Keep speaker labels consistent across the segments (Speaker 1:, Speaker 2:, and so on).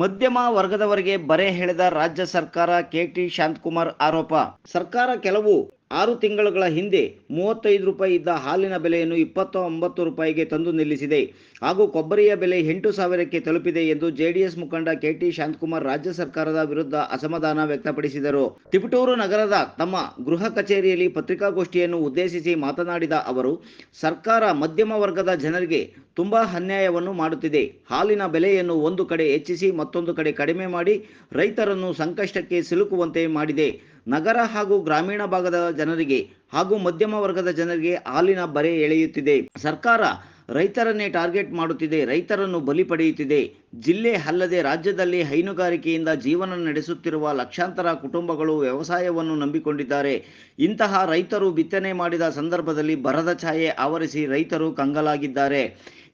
Speaker 1: ಮಧ್ಯಮ ವರ್ಗದವರಿಗೆ ಬರೆ ಹೇಳಿದ ರಾಜ್ಯ ಸರ್ಕಾರ ಕೆಟಿ ಶಾಂತಕುಮಾರ್ ಆರೋಪ. ಸರ್ಕಾರ ಕೆಲವು ಆರು ತಿಂಗಳುಗಳ ಹಿಂದೆ ಮೂವತ್ತೈದು ರೂಪಾಯಿ ಇದ್ದ ಹಾಲಿನ ಬೆಲೆಯನ್ನು ಇಪ್ಪತ್ತ ಒಂಬತ್ತು ರೂಪಾಯಿಗೆ ತಂದು ನಿಲ್ಲಿಸಿದೆ. ಹಾಗೂ ಕೊಬ್ಬರಿಯ ಬೆಲೆ ಎಂಟು ಸಾವಿರಕ್ಕೆ ತಲುಪಿದೆ ಎಂದು ಜೆಡಿಎಸ್ ಮುಖಂಡ ಕೆಟಿ ಶಾಂತಕುಮಾರ್ ರಾಜ್ಯ ಸರ್ಕಾರದ ವಿರುದ್ಧ ಅಸಮಾಧಾನ ವ್ಯಕ್ತಪಡಿಸಿದರು. ತಿಪಟೂರು ನಗರದ ತಮ್ಮ ಗೃಹ ಕಚೇರಿಯಲ್ಲಿ ಪತ್ರಿಕಾಗೋಷ್ಠಿಯನ್ನು ಉದ್ದೇಶಿಸಿ ಮಾತನಾಡಿದ ಅವರು, ಸರ್ಕಾರ ಮಧ್ಯಮ ವರ್ಗದ ಜನರಿಗೆ ತುಂಬಾ ಅನ್ಯಾಯವನ್ನು ಮಾಡುತ್ತಿದೆ. ಹಾಲಿನ ಬೆಲೆಯನ್ನು ಒಂದು ಕಡೆ ಹೆಚ್ಚಿಸಿ ಮತ್ತೊಂದು ಕಡೆ ಕಡಿಮೆ ಮಾಡಿ ರೈತರನ್ನು ಸಂಕಷ್ಟಕ್ಕೆ ಸಿಲುಕುವಂತೆ ಮಾಡಿದೆ. ನಗರ ಹಾಗೂ ಗ್ರಾಮೀಣ ಭಾಗದ ಜನರಿಗೆ ಹಾಗೂ ಮಧ್ಯಮ ವರ್ಗದ ಜನರಿಗೆ ಹಾಲಿನ ಬರೆ ಎಳೆಯುತ್ತಿದೆ. ಸರ್ಕಾರ ರೈತರನ್ನೇ ಟಾರ್ಗೆಟ್ ಮಾಡುತ್ತಿದೆ, ರೈತರನ್ನು ಬಲಿ ಪಡೆಯುತ್ತಿದೆ. ಜಿಲ್ಲೆ ಅಲ್ಲದೆ ರಾಜ್ಯದಲ್ಲಿ ಹೈನುಗಾರಿಕೆಯಿಂದ ಜೀವನ ನಡೆಸುತ್ತಿರುವ ಲಕ್ಷಾಂತರ ಕುಟುಂಬಗಳು ವ್ಯವಸಾಯವನ್ನು ನಂಬಿಕೊಂಡಿದ್ದಾರೆ. ಇಂತಹ ರೈತರು ಬಿತ್ತನೆ ಮಾಡಿದ ಸಂದರ್ಭದಲ್ಲಿ ಬರದ ಛಾಯೆ ಆವರಿಸಿ ರೈತರು ಕಂಗಲಾಗಿದ್ದಾರೆ.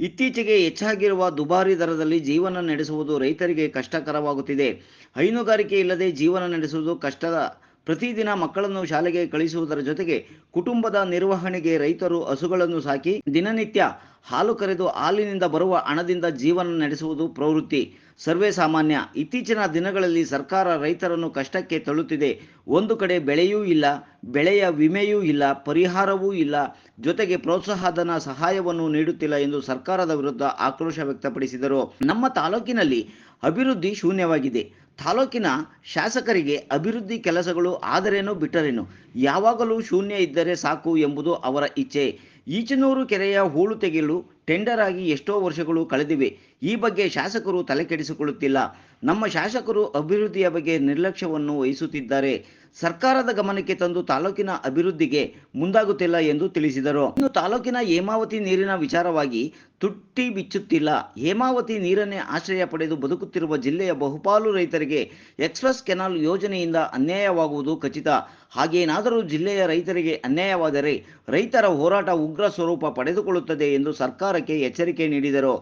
Speaker 1: ಇತ್ತೀಚೆಗೆ ಹೆಚ್ಚಾಗಿರುವ ದುಬಾರಿ ದರದಲ್ಲಿ ಜೀವನ ನಡೆಸುವುದು ರೈತರಿಗೆ ಕಷ್ಟಕರವಾಗುತ್ತಿದೆ. ಹೈನುಗಾರಿಕೆ ಇಲ್ಲದೆ ಜೀವನ ನಡೆಸುವುದು ಕಷ್ಟದ ಪ್ರತಿದಿನ ಮಕ್ಕಳನ್ನು ಶಾಲೆಗೆ ಕಳಿಸುವುದರ ಜೊತೆಗೆ ಕುಟುಂಬದ ನಿರ್ವಹಣೆಗೆ ರೈತರು ಹಸುಗಳನ್ನು ಸಾಕಿ ದಿನನಿತ್ಯ ಹಾಲು ಕರೆದು ಹಾಲಿನಿಂದ ಬರುವ ಹಣದಿಂದ ಜೀವನ ನಡೆಸುವುದು ಪ್ರವೃತ್ತಿ. ಸರ್ವೇ ಸಾಮಾನ್ಯ. ಇತ್ತೀಚಿನ ದಿನಗಳಲ್ಲಿ ಸರ್ಕಾರ ರೈತರನ್ನು ಕಷ್ಟಕ್ಕೆ ತಳ್ಳುತ್ತಿದೆ. ಒಂದು ಕಡೆ ಬೆಳೆಯೂ ಇಲ್ಲ, ಬೆಳೆಯ ವಿಮೆಯೂ ಇಲ್ಲ, ಪರಿಹಾರವೂ ಇಲ್ಲ. ಜೊತೆಗೆ ಪ್ರೋತ್ಸಾಹಧನ ಸಹಾಯವನ್ನು ನೀಡುತ್ತಿಲ್ಲ ಎಂದು ಸರ್ಕಾರದ ವಿರುದ್ಧ ಆಕ್ರೋಶ ವ್ಯಕ್ತಪಡಿಸಿದರು. ನಮ್ಮ ತಾಲೂಕಿನಲ್ಲಿ ಅಭಿವೃದ್ಧಿ ಶೂನ್ಯವಾಗಿದೆ. ತಾಲೂಕಿನ ಶಾಸಕರಿಗೆ ಅಭಿವೃದ್ಧಿ ಕೆಲಸಗಳು ಆದರೇನು ಬಿಟ್ಟರೇನು, ಯಾವಾಗಲೂ ಶೂನ್ಯ ಇದ್ದರೆ ಸಾಕು ಎಂಬುದು ಅವರ ಇಚ್ಛೆ. ಈಚನೂರು ಕೆರೆಯ ಹೂಳು ತೆಗೆಯಲು ಟೆಂಡರ್ ಆಗಿ ಎಷ್ಟೋ ವರ್ಷಗಳು ಕಳೆದಿವೆ. ಈ ಬಗ್ಗೆ ಶಾಸಕರು ತಲೆಕೆಡಿಸಿಕೊಳ್ಳುತ್ತಿಲ್ಲ. ನಮ್ಮ ಶಾಸಕರು ಅಭಿವೃದ್ಧಿಯ ಬಗ್ಗೆ ನಿರ್ಲಕ್ಷ್ಯವನ್ನು ವಹಿಸುತ್ತಿದ್ದಾರೆ. ಸರ್ಕಾರದ ಗಮನಕ್ಕೆ ತಂದು ತಾಲೂಕಿನ ಅಭಿವೃದ್ಧಿಗೆ ಮುಂದಾಗುತ್ತಿಲ್ಲ ಎಂದು ತಿಳಿಸಿದರು. ಇನ್ನು ತಾಲೂಕಿನ ಹೇಮಾವತಿ ನೀರಿನ ವಿಚಾರವಾಗಿ ತುಟ್ಟಿ ಬಿಚ್ಚುತ್ತಿಲ್ಲ. ಹೇಮಾವತಿ ನೀರನ್ನೇ ಆಶ್ರಯ ಪಡೆದು ಬದುಕುತ್ತಿರುವ ಜಿಲ್ಲೆಯ ಬಹುಪಾಲು ರೈತರಿಗೆ ಎಕ್ಸ್ಪ್ರೆಸ್ ಕೆನಾಲ್ ಯೋಜನೆಯಿಂದ ಅನ್ಯಾಯವಾಗುವುದು ಖಚಿತ. ಹಾಗೇನಾದರೂ ಜಿಲ್ಲೆಯ ರೈತರಿಗೆ ಅನ್ಯಾಯವಾದರೆ ರೈತರ ಹೋರಾಟ ಉಗ್ರ ಸ್ವರೂಪ ಪಡೆದುಕೊಳ್ಳುತ್ತದೆ ಎಂದು ಸರ್ಕಾರಕ್ಕೆ ಎಚ್ಚರಿಕೆ ನೀಡಿದರು.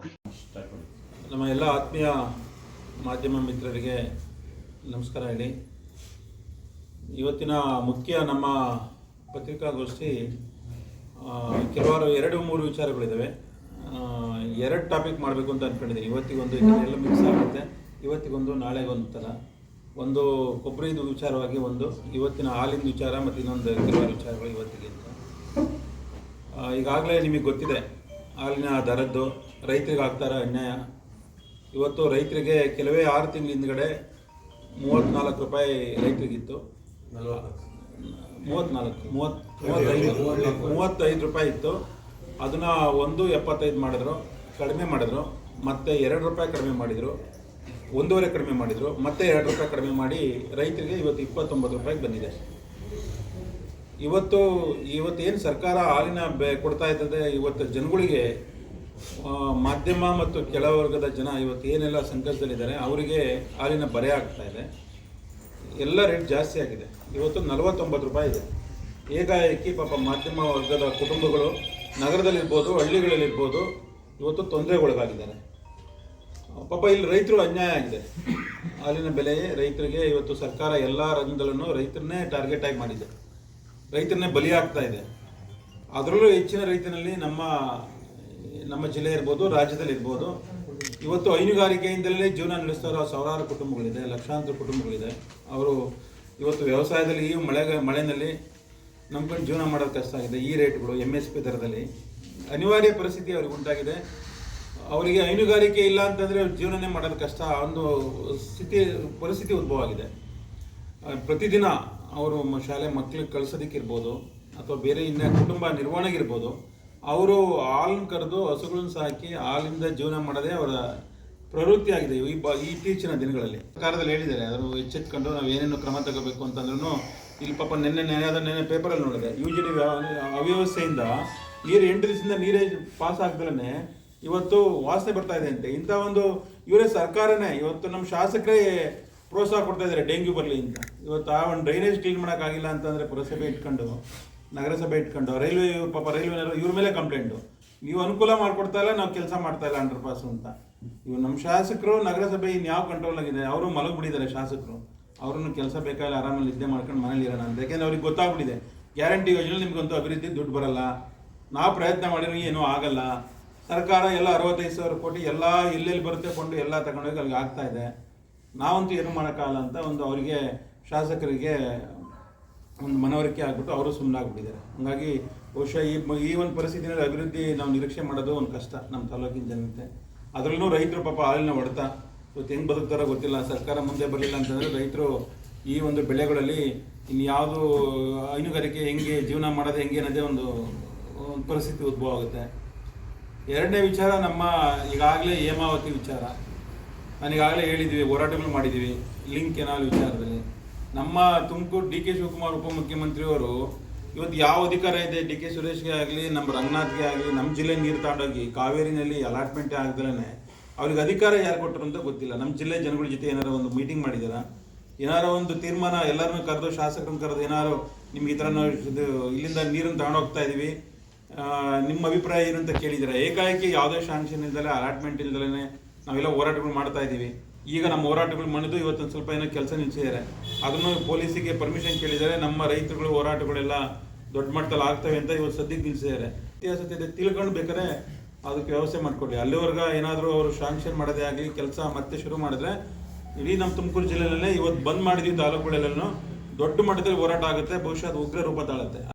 Speaker 2: ನಮ್ಮ ಎಲ್ಲ ಆತ್ಮೀಯ ಮಾಧ್ಯಮ ಮಿತ್ರರಿಗೆ ನಮಸ್ಕಾರ ಹೇಳಿ. ಇವತ್ತಿನ ಮುಖ್ಯ ನಮ್ಮ ಪತ್ರಿಕಾಗೋಷ್ಠಿ ಕೆಲವಾರು ಎರಡು ಮೂರು ವಿಚಾರಗಳಿದ್ದಾವೆ ಎರಡು ಟಾಪಿಕ್ ಮಾಡಬೇಕು ಅಂತ ಅಂದ್ಕೊಂಡಿದ್ದೀನಿ ಇವತ್ತಿಗೊಂದು ಎಲ್ಲ ಮಿಕ್ಸ್ ಆಗುತ್ತೆ. ಇವತ್ತಿಗೊಂದು, ನಾಳೆಗೊಂದು ಥರ. ಒಂದು ಕೊಬ್ಬರಿದು ವಿಚಾರವಾಗಿ ಒಂದು, ಇವತ್ತಿನ ಹಾಲಿನ ವಿಚಾರ ಮತ್ತು ಇನ್ನೊಂದು ಕೆಲವಾರು ವಿಚಾರಗಳು ಇವತ್ತಿಗೆ ಅಂತ ಈಗಾಗಲೇ ನಿಮಗೆ ಗೊತ್ತಿದೆ, ಹಾಲಿನ ದರದ್ದು, ರೈತರಿಗೆ ಆಗ್ತಾರ ಅನ್ಯಾಯ. ಇವತ್ತು ರೈತರಿಗೆ ಕೆಲವೇ ಆರು ತಿಂಗಳ ಹಿಂದ್ಗಡೆ ಮೂವತ್ತ್ನಾಲ್ಕು ರೂಪಾಯಿ ರೈತರಿಗಿತ್ತು. ಮೂವತ್ತ್ನಾಲ್ಕು ಮೂವತ್ತು ಮೂವತ್ತೈದು. ಮೂವತ್ತೈದು. ರೂಪಾಯಿ ಇತ್ತು. ಅದನ್ನ ಒಂದು ಎಪ್ಪತ್ತೈದು ಮಾಡಿದ್ರು ಕಡಿಮೆ ಮಾಡಿದ್ರು ಮತ್ತೆ ಎರಡು ರೂಪಾಯಿ ಕಡಿಮೆ ಮಾಡಿದ್ರು ಒಂದೂವರೆ ಕಡಿಮೆ ಮಾಡಿದರು ಮತ್ತೆ ಎರಡು ರೂಪಾಯಿ ಕಡಿಮೆ ಮಾಡಿ ರೈತರಿಗೆ ಇವತ್ತು ಇಪ್ಪತ್ತೊಂಬತ್ತು ರೂಪಾಯಿಗೆ ಬಂದಿದೆ. ಇವತ್ತು ಇವತ್ತೇನು ಸರ್ಕಾರ ಹಾಲಿನ ಬೆ ಕೊಡ್ತಾ ಇದ್ದದೆ ಇವತ್ತು ಜನಗಳಿಗೆ ಮಾಧ್ಯಮ ಮತ್ತು ಕೆಳವರ್ಗದ ಜನ ಇವತ್ತು ಏನೆಲ್ಲ ಸಂಕಷ್ಟದಲ್ಲಿದ್ದಾರೆ ಅವರಿಗೆ ಹಾಲಿನ ಬರೆ ಆಗ್ತಾ ಇದೆ. ಎಲ್ಲ ರೇಟ್ ಜಾಸ್ತಿ ಆಗಿದೆ. ಇವತ್ತು ನಲವತ್ತೊಂಬತ್ತು ರೂಪಾಯಿ ಇದೆ. ಏಕಾಏಕಿ ಪಾಪ ಮಾಧ್ಯಮ ವರ್ಗದ ಕುಟುಂಬಗಳು ನಗರದಲ್ಲಿರ್ಬೋದು, ಹಳ್ಳಿಗಳಲ್ಲಿರ್ಬೋದು ಇವತ್ತು ತೊಂದರೆಗೊಳಗಾಗಿದ್ದಾರೆ. ಪಾಪ ಇಲ್ಲಿ ರೈತರು ಅನ್ಯಾಯ ಆಗಿದೆ. ಹಾಲಿನ ಬೆಲೆ ರೈತರಿಗೆ ಇವತ್ತು ಸರ್ಕಾರ ಎಲ್ಲ ರಂಗದಲ್ಲೂ ರೈತರನ್ನೇ ಟಾರ್ಗೆಟ್ ಆಗಿ ಮಾಡಿದೆ. ರೈತರನ್ನೇ ಬಲಿ ಆಗ್ತಾ ಇದೆ. ಅದರಲ್ಲೂ ಹೆಚ್ಚಿನ ರೈತನಲ್ಲಿ ನಮ್ಮ ನಮ್ಮ ಜಿಲ್ಲೆ ಇರ್ಬೋದು ರಾಜ್ಯದಲ್ಲಿ ಇರ್ಬೋದು ಇವತ್ತು ಹೈನುಗಾರಿಕೆಯಿಂದಲೇ ಜೀವನ ನಡೆಸ್ತಾರೋ ಸಾವಿರಾರು ಕುಟುಂಬಗಳಿದೆ, ಲಕ್ಷಾಂತರ ಕುಟುಂಬಗಳಿದೆ. ಅವರು ಇವತ್ತು ವ್ಯವಸಾಯದಲ್ಲಿ, ಈ ಮಳೆ ಮಳೆನಲ್ಲಿ ಕಡೆ ಜೀವನ ಮಾಡೋದು ಕಷ್ಟ ಆಗಿದೆ. ಈ ರೇಟ್ಗಳು ಎಂ ಎಸ್ ಪಿ ದರದಲ್ಲಿ ಅನಿವಾರ್ಯ ಪರಿಸ್ಥಿತಿ ಅವ್ರಿಗೆ ಉಂಟಾಗಿದೆ. ಅವರಿಗೆ ಹೈನುಗಾರಿಕೆ ಇಲ್ಲ ಅಂತಂದರೆ ಜೀವನನೇ ಮಾಡೋದು ಕಷ್ಟ. ಒಂದು ಸ್ಥಿತಿ, ಪರಿಸ್ಥಿತಿ ಉದ್ಭವ ಆಗಿದೆ ಪ್ರತಿದಿನ ಅವರು ಶಾಲೆ ಮಕ್ಕಳಿಗೆ ಕಳಿಸೋದಕ್ಕಿರ್ಬೋದು ಅಥವಾ ಬೇರೆ ಇನ್ನ ಕುಟುಂಬ ನಿರ್ವಹಣೆಗಿರ್ಬೋದು. ಅವರು ಹಾಲನ್ನು ಕರೆದು ಹಸುಗಳನ್ನ ಸಾಕಿ ಹಾಲಿಂದ ಜೀವನ ಮಾಡೋದೇ ಅವರ ಪ್ರವೃತ್ತಿ ಆಗಿದೆ. ಈ ಬ ಇತ್ತೀಚಿನ ದಿನಗಳಲ್ಲಿ ಸರ್ಕಾರದಲ್ಲಿ ಹೇಳಿದ್ದಾರೆ ಅದನ್ನು ಎಚ್ಚೆತ್ಕೊಂಡು ನಾವು ಏನೇನು ಕ್ರಮ ತಗೋಬೇಕು ಅಂತಂದ್ರೂ ಇಲ್ಲಿ ಪಾಪ ನಿನ್ನೆ ನೆನೆ ಅದನ್ನು ನೆನ್ನೆ ಪೇಪರಲ್ಲಿ ನೋಡಿದೆ. ಯು ಜಿ ಡಿ ಅವ್ಯವಸ್ಥೆಯಿಂದ ನೀರು ಎಂಟು ದಿವಸದಿಂದ ನೀರೇ ಪಾಸ್ ಆಗ್ದಲೇ ಇವತ್ತು ವಾಸನೆ ಬರ್ತಾ ಇದೆ ಅಂತೆ. ಇಂಥ ಒಂದು, ಇವರೇ ಸರ್ಕಾರನೇ, ಇವತ್ತು ನಮ್ಮ ಶಾಸಕರೇ ಪ್ರೋತ್ಸಾಹ ಕೊಡ್ತಾ ಇದ್ದಾರೆ ಡೆಂಗ್ಯೂ ಬರಲಿ ಅಂತ. ಇವತ್ತು ಆ ಒಂದು ಡ್ರೈನೇಜ್ ಕ್ಲೀನ್ ಮಾಡೋಕ್ಕಾಗಿಲ್ಲ ಅಂತಂದರೆ ಪುರಸಭೆ ಇಟ್ಕೊಂಡು ನಗರಸಭೆ ಇಟ್ಕೊಂಡು ರೈಲ್ವೆ, ಪಾಪ ರೈಲ್ವೆ ಇವ್ರ ಮೇಲೆ ಕಂಪ್ಲೇಂಟು ನೀವು ಅನುಕೂಲ ಮಾಡ್ಕೊಡ್ತಾ ಇಲ್ಲ, ನಾವು ಕೆಲಸ ಮಾಡ್ತಾ ಇಲ್ಲ ಅಂಡರ್ ಪಾಸ್ ಅಂತ. ಇವ್ರು ನಮ್ಮ ಶಾಸಕರು, ನಗರಸಭೆ ಇನ್ಯಾವ ಕಂಟ್ರೋಲ್ ಆಗಿದೆ? ಅವರು ಮಲಗಿಬಿಟ್ಟಿದ್ದಾರೆ ಶಾಸಕರು. ಅವ್ರನ್ನು ಕೆಲಸ ಬೇಕಾದ್ರೆ ಆರಾಮಲ್ಲಿ ನಿದ್ದೆ ಮಾಡ್ಕೊಂಡು ಮನೇಲಿ ಇರೋಣ ಅಂತ. ಯಾಕೆಂದ್ರೆ ಅವ್ರಿಗೆ ಗೊತ್ತಾಗ್ಬಿಟ್ಟಿದೆ. ಗ್ಯಾರಂಟಿ ಯೋಜನೆ ನಿಮಗಂತೂ ಅಭಿವೃದ್ಧಿ, ದುಡ್ಡು ಬರಲ್ಲ. ನಾವು ಪ್ರಯತ್ನ ಮಾಡಿರೋ ಏನೂ ಆಗಲ್ಲ. ಸರ್ಕಾರ ಎಲ್ಲ ಅರವತ್ತೈದು ಸಾವಿರ ಕೋಟಿ ಎಲ್ಲ ಎಲ್ಲೆಲ್ಲಿ ಬರುತ್ತೆ ಕೊಂಡು ಎಲ್ಲ ತಗೊಂಡೋಗಿ ಅಲ್ಲಿಗೆ ಆಗ್ತಾ ಇದೆ. ನಾವಂತೂ ಏನು ಮಾಡೋಕ್ಕಾಗಲ್ಲ ಅಂತ ಒಂದು ಅವರಿಗೆ ಶಾಸಕರಿಗೆ ಒಂದು ಮನವರಿಕೆ ಆಗ್ಬಿಟ್ಟು ಅವರು ಸುಮ್ಮನಾಗ್ಬಿಟ್ಟಿದ್ದಾರೆ ಹಂಗಾಗಿ ಬಹುಶಃ ಈ ಈ ಒಂದು ಪರಿಸ್ಥಿತಿನಲ್ಲಿ ಅಭಿವೃದ್ಧಿ ನಾವು ನಿರೀಕ್ಷೆ ಮಾಡೋದು ಒಂದು ಕಷ್ಟ ನಮ್ಮ ತಾಲೂಕಿನ ಜನತೆ. ಅದರಲ್ಲೂ ರೈತರು ಪಾಪ ಹಾಲಿನ ಹೊಡೆತ. ಇವತ್ತು ಹೆಂಗೆ ಬದುಕ್ತಾರೋ ಗೊತ್ತಿಲ್ಲ. ಸರ್ಕಾರ ಮುಂದೆ ಬರಲಿಲ್ಲ ಅಂತಂದರೆ ರೈತರು ಈ ಒಂದು ಬೆಳೆಗಳಲ್ಲಿ ಇನ್ಯಾವುದು ಹೈನುಗಾರಿಕೆ ಹೆಂಗೆ ಜೀವನ ಮಾಡೋದು ಹೆಂಗೆ ಅನ್ನೋದೇ ಒಂದು ಒಂದು ಪರಿಸ್ಥಿತಿ ಉದ್ಭವ ಆಗುತ್ತೆ. ಎರಡನೇ ವಿಚಾರ ನಮ್ಮ ಈಗಾಗಲೇ ಹೇಮಾವತಿ ವಿಚಾರ. ನಾನೀಗಾಗಲೇ ಹೇಳಿದ್ವಿ, ಹೋರಾಟಗಳು ಮಾಡಿದ್ದೀವಿ ಲಿಂಕ್ ಏನಾದ್ರು ವಿಚಾರದಲ್ಲಿ. ನಮ್ಮ ತುಮಕೂರು ಡಿ ಕೆ ಶಿವಕುಮಾರ್ ಉಪಮುಖ್ಯಮಂತ್ರಿಯವರು ಇವತ್ತು ಯಾವ ಅಧಿಕಾರ ಇದೆ? ಡಿ ಕೆ ಸುರೇಶ್ಗೆ ಆಗಲಿ ನಮ್ಮ ರಂಗನಾಥ್ಗೆ ಆಗಲಿ ನಮ್ಮ ಜಿಲ್ಲೆ ನೀರು ತಾಂಡೋಗಿ ಕಾವೇರಿನಲ್ಲಿ ಅಲಾಟ್ಮೆಂಟ್ ಆಗ್ದಲೇ ಅವ್ರಿಗೆ ಅಧಿಕಾರ ಯಾರು ಕೊಟ್ಟರು ಅಂತ ಗೊತ್ತಿಲ್ಲ. ನಮ್ಮ ಜಿಲ್ಲೆ ಜನಗಳ ಜೊತೆ ಏನಾರ ಒಂದು ಮೀಟಿಂಗ್ ಮಾಡಿದಾರ? ಏನಾರ ಒಂದು ತೀರ್ಮಾನ ಎಲ್ಲರನ್ನು ಕರೆದು ಶಾಸಕರನ್ನು ಕರೆದು ಏನಾರು ನಿಮ್ಗೆ ಈ ಥರ ಇದು ಇಲ್ಲಿಂದ ನೀರನ್ನು ತಗೊಂಡೋಗ್ತಾ ಇದೀವಿ ಆ, ನಿಮ್ಮ ಅಭಿಪ್ರಾಯ ಏನು ಅಂತ ಕೇಳಿದ್ದೀರಾ ಏಕಾಏಕಿ ಯಾವುದೇ ಶಾಂಕ್ಷನ್ ಇಲ್ದಲೆ ಅಲಾಟ್ಮೆಂಟ್ ಇಲ್ದಲೇ ನಾವೆಲ್ಲ ಹೋರಾಟಗಳು ಮಾಡ್ತಾ ಇದ್ದೀವಿ ಈಗ ನಮ್ಮ ಹೋರಾಟಗಳು ಮಣಿದು ಇವತ್ತೊಂದು ಸ್ವಲ್ಪ ಏನೋ ಕೆಲಸ ನಿಲ್ಲಿಸಿದ್ದಾರೆ ಅದನ್ನು ಪೊಲೀಸಿಗೆ ಪರ್ಮಿಷನ್ ಕೇಳಿದರೆ ನಮ್ಮ ರೈತರುಗಳು ಹೋರಾಟಗಳೆಲ್ಲ ದೊಡ್ಡ ಮಟ್ಟದಲ್ಲಿ ಆಗ್ತವೆ ಅಂತ ಇವತ್ತು ಸದ್ಯಕ್ಕೆ ನಿಲ್ಲಿಸಿದ್ದಾರೆ ಇತಿಹಾಸತೆ ತಿಳ್ಕೊಂಡು ಬೇಕಾದ್ರೆ ಅದಕ್ಕೆ ವ್ಯವಸ್ಥೆ ಮಾಡಿಕೊಡಿ ಅಲ್ಲಿವರೆಗೆ ಏನಾದರೂ ಅವರು ಶಾಂಕ್ಷನ್ ಮಾಡೋದೇ ಆಗಲಿ, ಕೆಲಸ ಮತ್ತೆ ಶುರು ಮಾಡಿದ್ರೆ ಇಡೀ ನಮ್ಮ ತುಮಕೂರು ಜಿಲ್ಲೆಯಲ್ಲೇ ಇವತ್ತು ಬಂದ್ ಮಾಡಿದ್ವಿ ತಾಲೂಕುಗಳಲ್ಲೂ ದೊಡ್ಡ ಮಟ್ಟದಲ್ಲಿ ಹೋರಾಟ ಆಗುತ್ತೆ, ಬಹುಶಃ ಅದು ಉಗ್ರ ರೂಪ ತಾಳುತ್ತೆ.